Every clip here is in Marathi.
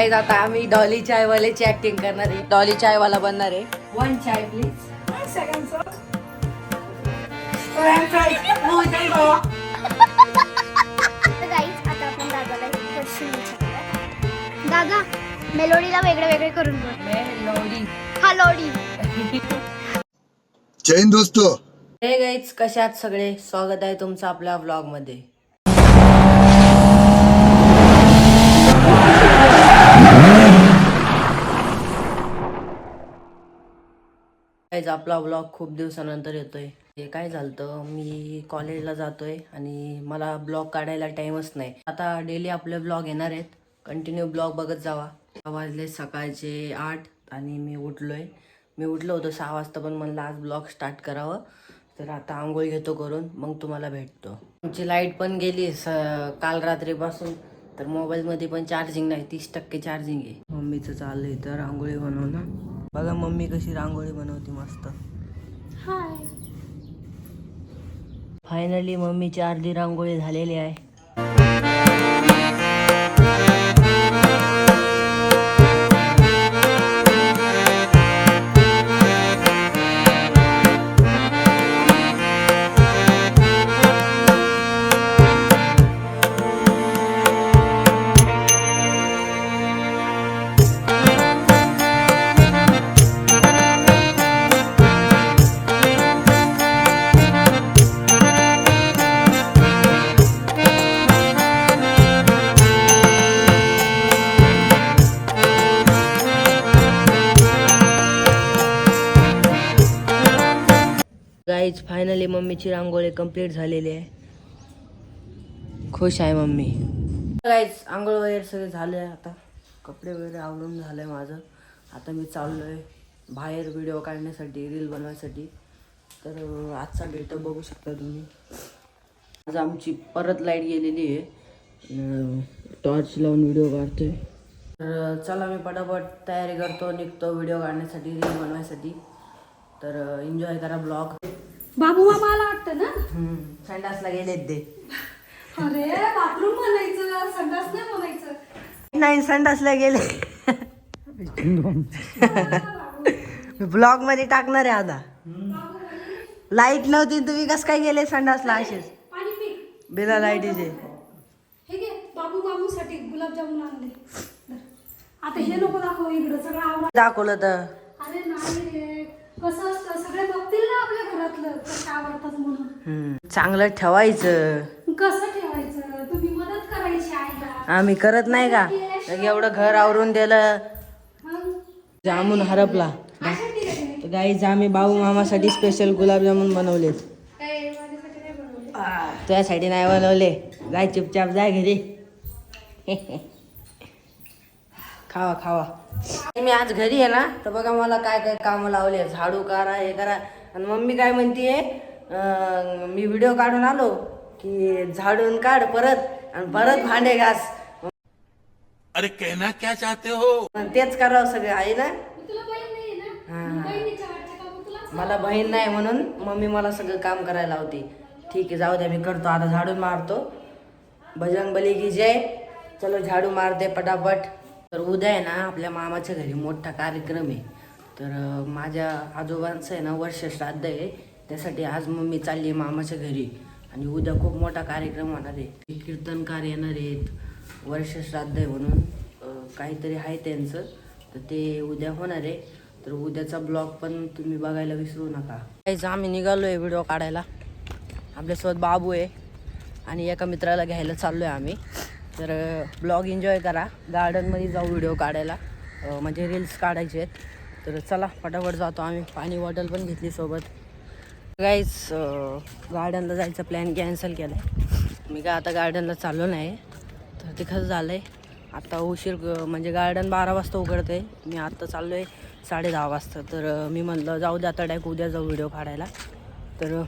आता आम्ही डॉली चाय वाल्याची ऍक्टिंग करणार. आहे डॉली चाय वाला बनणार आहे वन चाय प्लीज दादा मेलोडीला वेगळे वेगळे करून हा लोडी जैन दोस्तों. हे गाईज कशात सगळे? स्वागत आहे तुमचं आपल्या व्लॉगमध्ये गाईज आपला ब्लॉग खूप दिवसानंतर येतोय. हे काय झालं मी कॉलेजला जातोय आणि मला ब्लॉग काढायला टाइमच नाही. आता डेली आपले ब्लॉग येणार आहेत. कंटिन्यू ब्लॉग बघत जावा. सहा वाजले सकाळचे आठ आणि मी उठलोय. मी उठलो होतो सहा वाजता पण म्हणलं आज ब्लॉग स्टार्ट करावं. तर आता आंघोळ घेतो करून मग तुम्हाला भेटतो. आमची लाइट पण गेली स काल रात्रीपासून. तर मोबाईलमध्ये पण चार्जिंग नाही तीस टक्के चार्जिंग आहे. मम्मीचं चाललंय तर रांगोळी बनवणं. बघा मम्मी कशी रांगोळी बनवते मस्त. हाय फायनली मम्मीची अर्धी रांगोळी झालेली आहे. फायनली मम्मीची रांगोळी कंप्लीट झालेली आहे. खुश आहे मम्मी. काहीच आंघोळ वगैरे सगळे झाले आता. कपडे वगैरे आवरून झालंय माझं. आता मी चाललोय बाहेर व्हिडिओ काढण्यासाठी रील बनवायसाठी. तर आजचा डेटा बघू शकता तुम्ही. आज आमची परत लाइट गेलेली आहे. टॉर्च लावून व्हिडिओ काढतोय. तर चला मी पटापट तयारी करतो निघतो व्हिडिओ काढण्यासाठी रील बनवायसाठी. तर एन्जॉय करा ब्लॉग बाबू मामा आला वाटतं ना? संडासला गेलेत ते. अरे बाथरूम म्हणायचं संडास नाही म्हणायचं. नाही संडासला गेले. ब्लॉगमध्ये टाकणार आहे आता. लाइट नव्हती तुम्ही कस काय गेले संडासला असेच? पाणी पी. बिना लाईटीचे. हे घे बाबू मामूसाठी गुलाबजामुन आणले. धर. आता हे नको दाखव इकडं सगळं आवरा. दाखवलं तर. अरे नाही रे. कसं असतं? सगळे बघतील ना आपल्या घरातलं कसं आवडतात म्हणून चांगलं ठेवायचं. कसं ठेवायचं? तुम्ही मदत करायची आईला आम्ही करत नाही का? तर एवढं घर आवरून दिलं. मग? जामून हरपला. तुम्ही? तर गाईज आम्ही बाबू मामासाठी स्पेशल गुलाबजामुन बनवलेत. काय माझ्यासाठी नाही बनवले? तुझ्यासाठी नाही बनवले. जाय चुपचाप जाय घरी. खावा खावा. मी आज घरी आहे ना तर बघा मला काय काय कामं लावले झाडू करा हे करा. आणि मम्मी काय म्हणतीये अं, मी व्हिडिओ काढून आलो की झाडून काढ परत आणि परत भांडे घास. अरे कहना क्या चाहते हो? तेच करावं सगळं आहे ना? मला बहीण नाही म्हणून मम्मी मला सगळं काम करायला लावते. ठीक आहे जाऊ द्या मी करतो. आता झाडून मारतो. बजरंग बली की जय. चलो झाडू मारते पटापट. तर उद्या आहे ना आपल्या मामाच्या घरी मोठा कार्यक्रम आहे. तर माझ्या आजोबांचं आहे ना वर्ष श्राद्ध आहे. त्यासाठी आज मम्मी चालली आहे मामाच्या घरी. आणि उद्या खूप मोठा कार्यक्रम होणार आहे. कीर्तनकार येणार आहेत. वर्ष श्राद्ध आहे म्हणून काहीतरी आहे त्यांचं. तर ते उद्या होणार आहे. तर उद्याचा ब्लॉग पण तुम्ही बघायला विसरू नका. काहीच आम्ही निघालो आहे व्हिडिओ काढायला. आपल्यासोबत बाबू आहे. आणि एका मित्राला घ्यायला चाललो आहे आम्ही. तर ब्लॉग एन्जॉय करा. गार्डनमध्ये जाऊ व्हिडिओ काढायला. म्हणजे रील्स काढायचे आहेत. तर चला फटाफट जातो आम्ही. पाणी बॉटल पण घेतली सोबत. गाईच गार्डनला जायचा प्लॅन कॅन्सल केला आहे मी काय आता गार्डनला चाललो नाही. तर ते कसं झालं आहे आत्ता उशीर म्हणजे गार्डन बारा वाजता उघडतं आहे मी आत्ता चाललो आहे साडे दहा वाजता. तर मी म्हणलं जाऊ द्या आता डायरेक्ट उद्या जाऊ व्हिडिओ काढायला. तर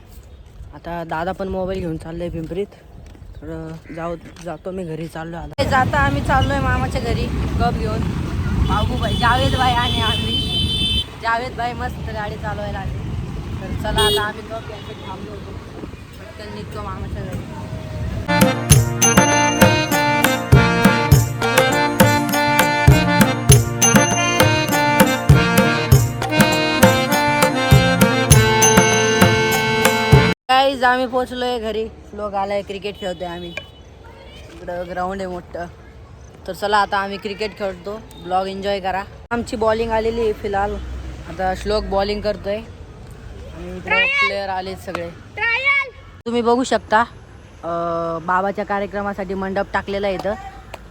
आता दादा पण मोबाईल घेऊन चाललं आहे पिंपरीत. तर जाऊ जातो मी घरी चाललो आता. जाता आम्ही चाललो आहे मामाच्या घरी कप घेऊन. बाबूबाई जावेद भाई आणि आम्ही. जावेद भाई मस्त गाडी चालवायला आली. तर चला आता आम्ही कप घ्यायसाठी थांबलो होतो. पटकन निघतो मामाच्या घरी. गाईज आम्ही पोचलोय घरी. लोक आलाय क्रिकेट खेळतोय आम्ही. इकडं ग्राउंड आहे मोठं. तर चला आता आम्ही क्रिकेट खेळतो. ब्लॉग एन्जॉय करा. आमची बॉलिंग आलेली आहे फिलहाल. आता श्लोक बॉलिंग करतोय. आणि प्लेयर आलेत सगळे. तुम्ही बघू शकता. बाबाच्या कार्यक्रमासाठी मंडप टाकलेला आहे इथं.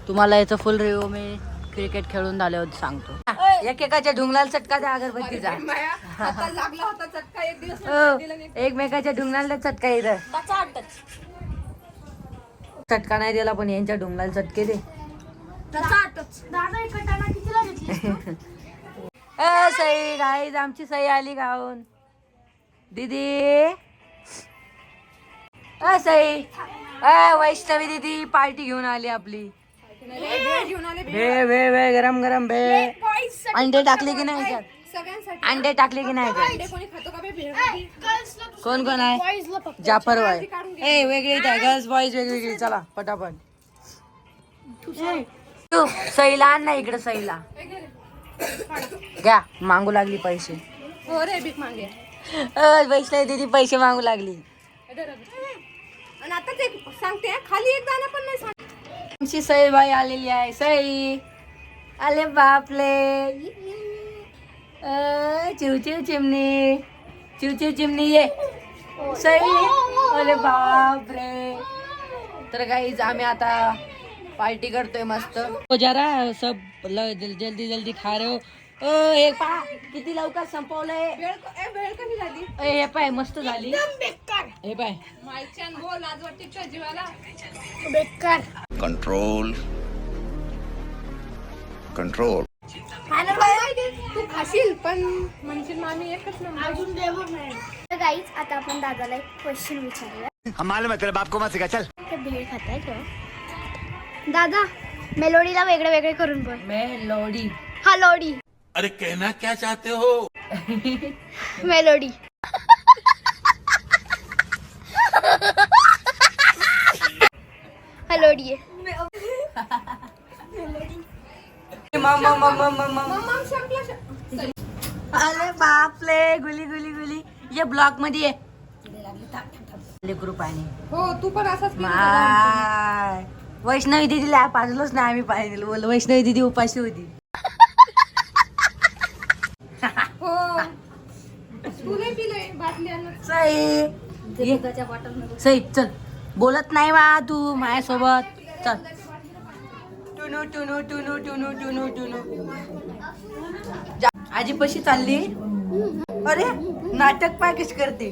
तुम्हाला याचं फुल रिव्ह्यू मी क्रिकेट खेळून झाल्यावर सांगतो. एकेकाच्या ढुंगलाला चटका द्या अगरबत्तीचा हो, एकमेकाच्या ढुंगणाला चटका इथं. चटका नाही दिला पण यांच्या ढुंगणाला चटके दे. दादा एक कटाणा कितीला घेतली अ सई गाईज आमची सई आली गाऊन दीदी. अ सई. अ वैष्णवी दीदी पार्टी घेऊन आली आपली. भेळ भेळ भेळ गरम गरम भेळ अंडे टाकले की नाही? अंडे टाकले की नाही? कोण कोण आहे? जाफर बाय ए वेगळी गर्ल्स बॉईज वेगवेगळी चला पटापट. तू सईला आण ना इकडे सईला घ्या मागू लागली पैसे. हो वैष्णवी दीदी पैसे मागू लागली. आणि आता ते सांगते खाली एक दाणा पण नाही सांग आमची सई बाई आलेली आहे. सई. आले बापले. अ, चिव चिव चिमणी. चिव चिव चिमणी ये. सई. अरे बापरे. तर काहीच आम्ही आता पार्टी करतोय मस्त. हो जरा सब जल्दी जल्दी खा रहे हो. हे पा किती लवकर संपवलंय? वेळ कमी झाली. ए, हे पाय मस्त झाली. हे पाय. माईच्यान बोल आज वाटते तुझ्या जीवाला. बेकार. कंट्रोल कंट्रोल तू खाशील पण म्हणशील मामी एकच नंबर अजून देवर नाही. तर गाईच आता आपण दादाला एक क्वेश्चन विचारूया. हम मालूम है तेरे बाप को? मत सिखा चल. ते भेळ खाताय दादा मेलोडीला वेगळे वेगळे करून बोल. मेलोडी हा लोडी अरे कहना क्या चाहते हो? मेलोडी। हा। लोडी आहे अरे बापले गुली गुली गुली. ये ब्लॉकमध्ये हो तू पण असाच माय. वैष्णवी दिदीला पाजलोच नाही आम्ही पाहिजे बोल वैष्णवी दिदी उपाशी होती हो तू नाही पिलंय बाटली आणून सई. चल. बोलत नाही वा तू माझ्यासोबत. चल. टुनू टुनू टुनू टुनू टुनू टुनू. आजी पशी चालली? अरे नाटक पॅकेज करते?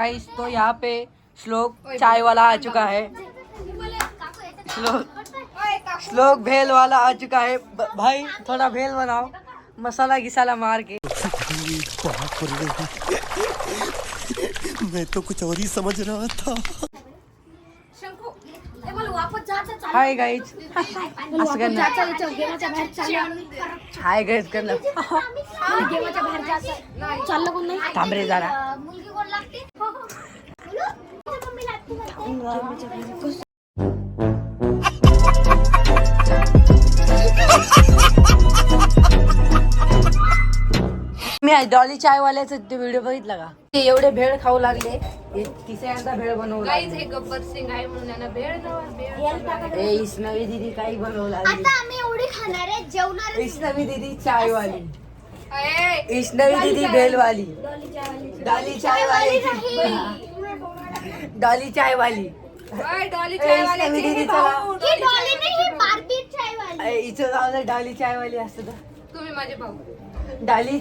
गाइस तो यहाँ पे श्लोक चाय वाला आ चुका है. श्लोक श्लोक भेल वाला आ चुका है. भाई थोड़ा भेल बनाओ. मसाला घिसाला मार के. मैं तो कुछ और ही समझ रहा था। हाय गाईज असं करणार हाय गाईज करणार चाललं कोण नाही। थांब रे जरा। मी डॉली चायवाल्याचा ते व्हिडिओ बघितला का? ते एवढे भेळ खाऊ लागले हे तिसऱ्यांदा भेळ बनवू गाईज लागले हे गब्बर सिंग आहे म्हणून यांना भेळ नवा भेळ ए इस्नवी दिदी काही बनवू लागली. आता आम्ही एवढी खाणार आहे जेवणार आहे. इस्नवी दिदी चायवाली. ए, इस्नवी दिदी भेलवाली. डॉली चायवाली. डॉली चायवाली ओय, डॉली ए, चायवाल्याची इस्नवी दिदी भाऊ. चला. ही डॉली नाही ही बार्बी चायवाली. ए, इथं जाऊ डॉली चायवाली असतं तर. तुम्ही माझे भाऊ. डॉली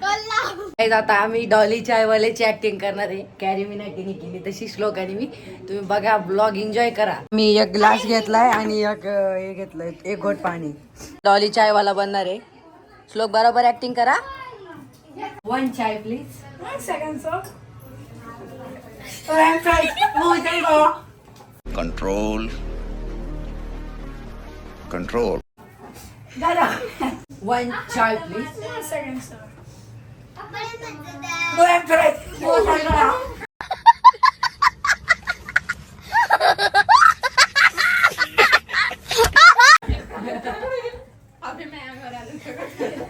डॉल्ला. Guys, आता आम्ही डॉली चायवाल्याची ऍक्टिंग करणार आहे. कॅरी मी नाही केली केली तशी श्लोकाने मी. तुम्ही बघा ब्लॉग एन्जॉय करा. मी एक ग्लास घेतलाय आणि एक हे घेतलंय एक घोट पाणी. डॉली चायवाला बनणार आहे. श्लोक बरोबर ऍक्टिंग करा. One chai please control control one chai please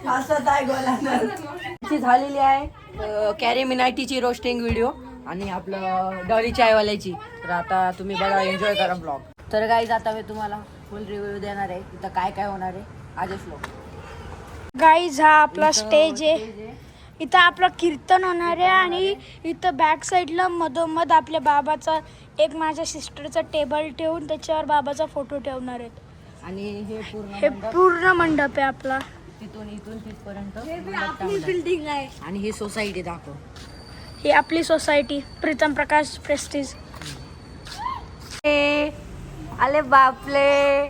हसत आहे गोला आमची झालेली आहे कॅरी मिनायटीची रोस्टिंग व्हिडिओ आणि आपलं डॉली चायवाल्याची तर आता तुम्ही बघा एन्जॉय करा ब्लॉग तर गाईज आता मी तुम्हाला फुल रिव्ह्यू देणार आहे. इथं काय काय होणार आहे. आजच लोक. गाईज हा आपला स्टेज आहे. इथं आपलं कीर्तन होणार आहे आणि इथं बॅक साईडला मधोमध आपल्या बाबाचा एक माझ्या सिस्टरचा टेबल ठेवून त्याच्यावर बाबाचा फोटो ठेवणार आहेत. आणि हे पूर्ण हे मंडप पूर्ण मंडप आहे आपला. तिथून इथून तिथपर्यंत मंडप टाकलाय. बिल्डिंग आहे. आणि ही सोसायटी दाखव. ही आपली सोसायटी प्रीतम प्रकाश प्रेस्टीज अरे बापले.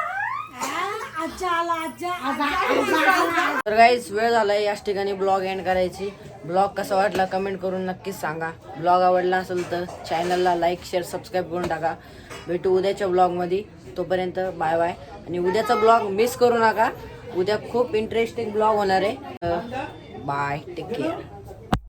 तर गाईज वेळ झालाय याच ठिकाणी ब्लॉग एंड करायची. ब्लॉग कसा वाटला कमेंट करून नक्कीच सांगा. ब्लॉग आवडला असेल तर चॅनलला लाईक शेअर सबस्क्राईब करून टाका. भेटू उद्याच्या ब्लॉगमध्ये तोपर्यंत बाय बाय आणि उद्याचा ब्लॉग मिस करू नका. उद्या खूप इंटरेस्टिंग ब्लॉग होणार आहे. Bye take care